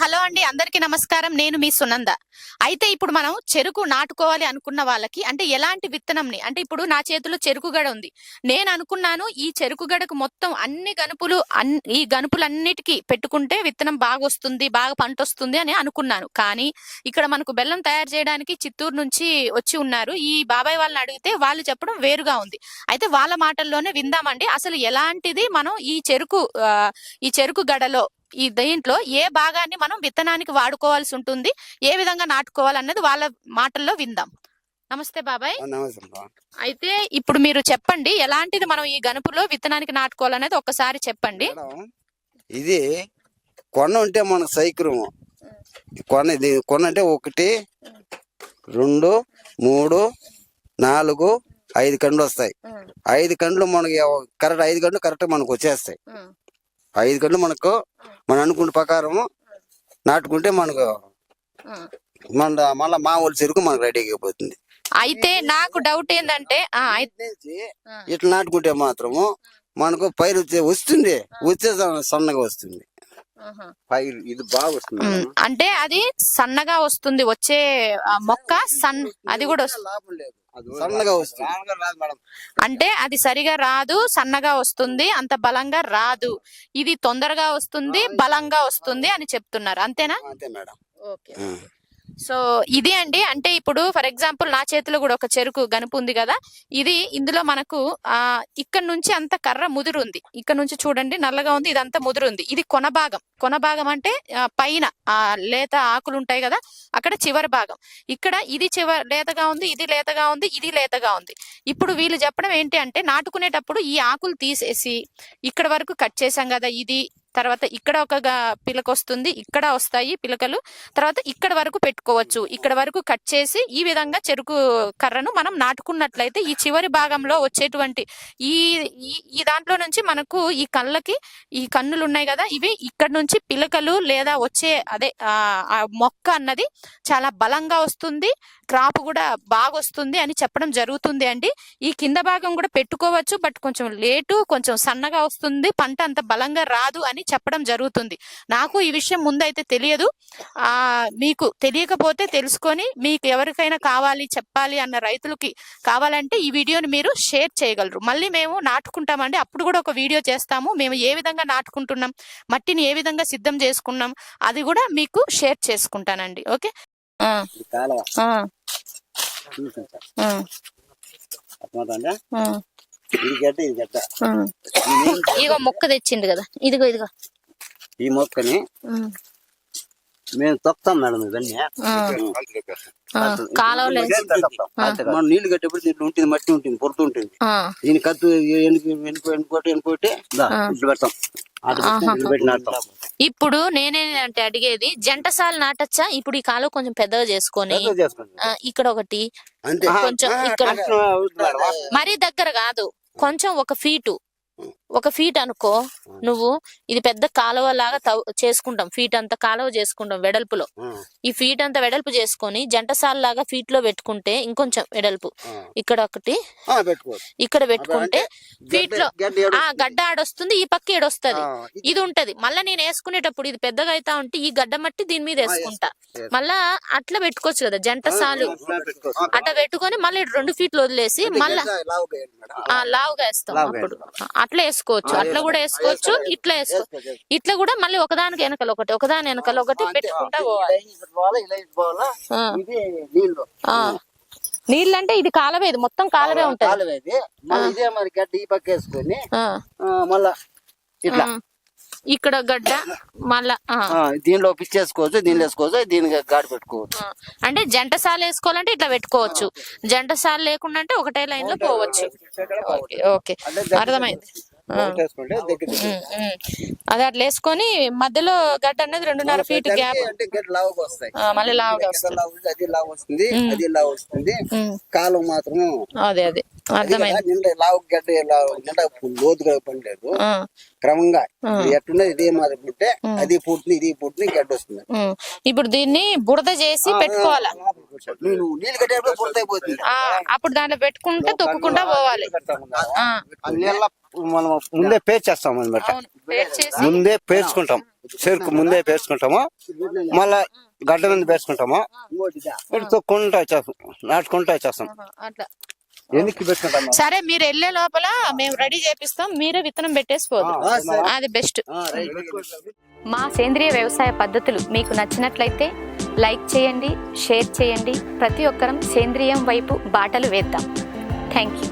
Hello అండి అందరికీ నమస్కారం. నేను మీ సునంద. అయితే ఇప్పుడు మనం చెరుకు నాటుకోవాలి అనుకున్న వాళ్ళకి అంటే ఎలాంటి విత్తనంని అంటే ఇప్పుడు నా చేతిలో చెరుకు గడ ఉంది. నేను అనుకున్నాను ఈ చెరుకు గడకు మొత్తం అన్ని గనుపులు అన్- ఈ గనుపులన్నిటికీ పెట్టుకుంటే విత్తనం బాగా వస్తుంది బాగా పంట వస్తుంది అని అనుకున్నాను. కానీ ఇక్కడ మనకు బెల్లం తయారు చేయడానికి చిత్తూరు నుంచి వచ్చి ఉన్నారు. ఈ బాబాయ్ వాళ్ళని అడిగితే వాళ్ళు చెప్పడం వేరుగా ఉంది. అయితే వాళ్ళ మాటల్లోనే విందామండి. అసలు ఎలాంటిది మనం ఈ చెరుకు ఆ, ఈ చెరుకు గడలో ఈ దీంట్లో ఏ భాగాన్ని మనం విత్తనానికి వాడుకోవాల్సి ఉంటుంది ఏ విధంగా నాటుకోవాలన్నది వాళ్ళ మాటల్లో విందాం. నమస్తే బాబాయ్. అయితే ఇప్పుడు మీరు చెప్పండి ఎలాంటిది మనం ఈ గనుపులో విత్తనానికి నాటుకోవాలనేది ఒక్కసారి చెప్పండి. ఇది కొన ఉంటే మన సైక్రము కొన ఇది కొన అంటే ఒకటి రెండు మూడు నాలుగు ఐదు కండ్లు వస్తాయి. ఐదు కండ్లు మనకి కరెక్ట్ ఐదు కండ్లు కరెక్ట్ మనకు వచ్చేస్తాయి. ఐదు కండ్లు మనకు మనం అనుకున్న ప్రకారము నాటుకుంటే మనకు మన మళ్ళీ మామూలు చెరుకు మనకు రెడీ అయిపోతుంది. అయితే నాకు డౌట్ ఏంటంటే ఇట్లా నాటుకుంటే మాత్రము మనకు పైరు వచ్చే- వస్తుంది వచ్చే సన్న- సన్నగా వస్తుంది. పైరు ఇది బాగా వస్తుంది అంటే అది సన్నగా వస్తుంది వచ్చే మొక్క సన్ అది కూడా వస్తుంది. లాభం లేదు. సన్నగా వస్తుంది. అంటే అది సరిగా రాదు సన్నగా వస్తుంది అంత బలంగా రాదు. ఇది తొందరగా వస్తుంది బలంగా వస్తుంది అని చెప్తున్నారు. అంతేనా? అంతే మేడం. ఓకే. సో ఇది అండి. అంటే ఇప్పుడు ఫర్ ఎగ్జాంపుల్ నా చేతిలో కూడా ఒక చెరుకు గనుపు ఉంది కదా. ఇది ఇందులో మనకు ఆ ఇక్కడ నుంచి అంత కర్ర ముదురు ఉంది. ఇక్కడ నుంచి చూడండి నల్లగా ఉంది ఇదంతా ముదురు ఉంది. ఇది కొన భాగం. కొన భాగం అంటే పైన ఆ లేత ఆకులు ఉంటాయి కదా. అక్కడ చివరి భాగం. ఇక్కడ ఇది చివరి లేతగా ఉంది ఇది లేతగా ఉంది ఇది లేతగా ఉంది. ఇప్పుడు వీళ్ళు చెప్పడం ఏంటి అంటే నాటుకునేటప్పుడు ఈ ఆకులు తీసేసి ఇక్కడ వరకు కట్ చేసాం కదా ఇది తర్వాత ఇక్కడ ఒక పిలక వస్తుంది ఇక్కడ వస్తాయి పిలకలు. తర్వాత ఇక్కడ వరకు పెట్టుకోవచ్చు. ఇక్కడ వరకు కట్ చేసి ఈ విధంగా చెరుకు కర్రను మనం నాటుకున్నట్లయితే ఈ చివరి భాగంలో వచ్చేటువంటి ఈ ఈ- ఈ దాంట్లో నుంచి మనకు ఈ కళ్ళకి ఈ కన్నులు ఉన్నాయి కదా ఇవి ఇక్కడ నుంచి పిలకలు లేదా వచ్చే అదే ఆ మొక్క అన్నది చాలా బలంగా వస్తుంది క్రాప్ కూడా బాగా వస్తుంది అని చెప్పడం జరుగుతుంది అండి. ఈ కింద భాగం కూడా పెట్టుకోవచ్చు బట్ కొంచెం లేటు కొంచెం సన్నగా వస్తుంది పంట అంత బలంగా రాదు అని చెప్పడం జరుగుతుంది. నాకు ఈ విషయం ముందైతే తెలియదు. ఆ మీకు తెలియకపోతే తెలుసుకొని మీకు ఎవరికైనా కావాలి చెప్పాలి అన్న రైతులకి కావాలంటే ఈ వీడియోని మీరు షేర్ చేయగలరు. మళ్ళీ మేము నాటుకుంటామండి. అప్పుడు కూడా ఒక వీడియో చేస్తాము. మేము ఏ విధంగా నాటుకుంటున్నాం మట్టిని ఏ విధంగా సిద్ధం చేసుకున్నాం అది కూడా మీకు షేర్ చేసుకుంటానండి. ఓకే? ఆ, ఇది కాలువ ఆ, చూసాను సార్ ఆ, అర్థమవుతుందా? ఆ, ఇది గడ్డ ఇది గడ్డ. ఆ. ఈ నీళ్ళు- ఇగో మొక్క తెచ్చిండు కదా. ఇదిగో ఇదిగో. ఈ మొక్కని మేము తొక్కుతాం మేడం ఇవన్నీ. కాలువలో మనం నీళ్ళు కట్టేప్పుడు దీంట్లో ఉంటుంది మట్టి ఉంటుంది పొరత ఉంటుంది. ఆ, దీని కత్తు ఎనుకు ఎనుకు ఎనుకోటి ఎనుకోటి దా, ఇట్లా పెడతాం. ఇప్పుడు నేనేంటంటే అడిగేది జంటసాలు నాటచ్చా? ఇప్పుడు ఈ కాలువ కొంచెం పెద్దగా చేసుకొని ఇక్కడ ఒకటి కొంచెం ఇక్కడ. మరీ దగ్గర కాదు. కొంచెం ఒక ఫీటు. ఒక ఫీట్ అనుకో నువ్వు ఇది పెద్ద కాలువ లాగా చేసుకుంటాం. ఫీట్ అంతా కాలువ చేసుకుంటాం వెడల్పులో. ఈ ఫీట్ అంతా వెడల్పు చేసుకొని జంటసాల లాగా ఫీట్లో పెట్టుకుంటే ఇంకొంచెం వెడల్పు. ఇక్కడ ఒకటి ఇక్కడ పెట్టుకుంటే ఫీట్లో ఆ గడ్డ ఆడొస్తుంది ఈ పక్క ఏడొస్తుంది. ఇది ఉంటది. మళ్ళా నేను వేసుకునేటప్పుడు ఇది పెద్దగా అయితా ఉంటే ఈ గడ్డ మట్టి దీని మీద వేసుకుంటా. మళ్ళా అట్లా పెట్టుకోవచ్చు కదా జంట సాలు అట్లా పెట్టుకొని మళ్ళీ రెండు ఫీట్లు వదిలేసి మళ్ళా లావుగా వేస్తాం అప్పుడు. అట్లా వేసుకోవచ్చు అట్లా కూడా వేసుకోవచ్చు ఇట్లా వేసుకో వేసుకోవచ్చు. ఇట్లా కూడా మళ్ళీ ఒకదానికి వెనకలు ఒకటి ఒకదాని వెనకలు ఒకటి. పెట్టుకుంటా పోవాలి పోవాలా. ఆ. ఇది నీళ్ళు ఆ నీళ్ళంటే ఇది కాలవే ఇది మొత్తం కాలవే ఉంటది కాలువ ఇది. మళ్ళీ ఇదే మరి గడ్డ ఈ పక్క వేసుకొని మళ్ళా ఇట్లా. ఇక్కడ గడ్డ మళ్ళా దీనిలో పిచ్చేసుకోవచ్చు దీనిలో వేసుకోవచ్చు దీనికి గాడి పెట్టుకోవచ్చు. అంటే జంట సాలు వేసుకోవాలంటే ఇట్లా పెట్టుకోవచ్చు. జంట సాలు లేకుండా అంటే ఒకటే లైన్లో పోవచ్చు. Okay okay. అర్థమైంది. అది అట్లా వేసుకొని మధ్యలో గడ్డ అనేది రెండున్నర ఫీట్ గ్యాప్. అంటే గడ్డ లావుగా వస్తాయి మళ్ళీ లావుగా వస్తుంది అది లావు వస్తుంది అది లావు వస్తుంది. కాలం మాత్రం అదే అదే. అర్థమైంది. నిండా లావు గడ్డ లావు నిండా లోతుగా పనిలేదు. ఆ, క్రమంగా ఇది ఎట్టున్నది ఇదే మాదిరి పుట్టే అది పుట్టింది ఇది పుట్టింది గడ్డ వస్తుంది. ఇప్పుడు దీన్ని బురద చేసి పెట్టుకోవాలా? నీళ్ళు కట్టేటప్పుడు అప్పుడు దాంట్లో పెట్టుకుంటే తొక్కుకుంటా పోవాలి. మనం ముందే పేర్చేస్తాం అనమాట అవును వేడి చేసి ముందే పేర్చుకుంటాం. చెరుకు ముందే పేర్చుకుంటాము. మళ్ళా గడ్డ మీద పేర్చుకుంటాము. తొక్కుంటా వచ్చేస్తాం నాటుకుంటా పెట్టుకుంటాం సరే మీరు వెళ్ళే లోపల మేము రెడీ చేపిస్తాం. మీరే విత్తనం పెట్టేసి పోదు అది బెస్ట్. మా సేంద్రియ వ్యవసాయ పద్ధతులు మీకు నచ్చినట్లయితే లైక్ చేయండి షేర్ చేయండి. ప్రతి ఒక్కరం సేంద్రియం వైపు బాటలు వేద్దాం. Thank you.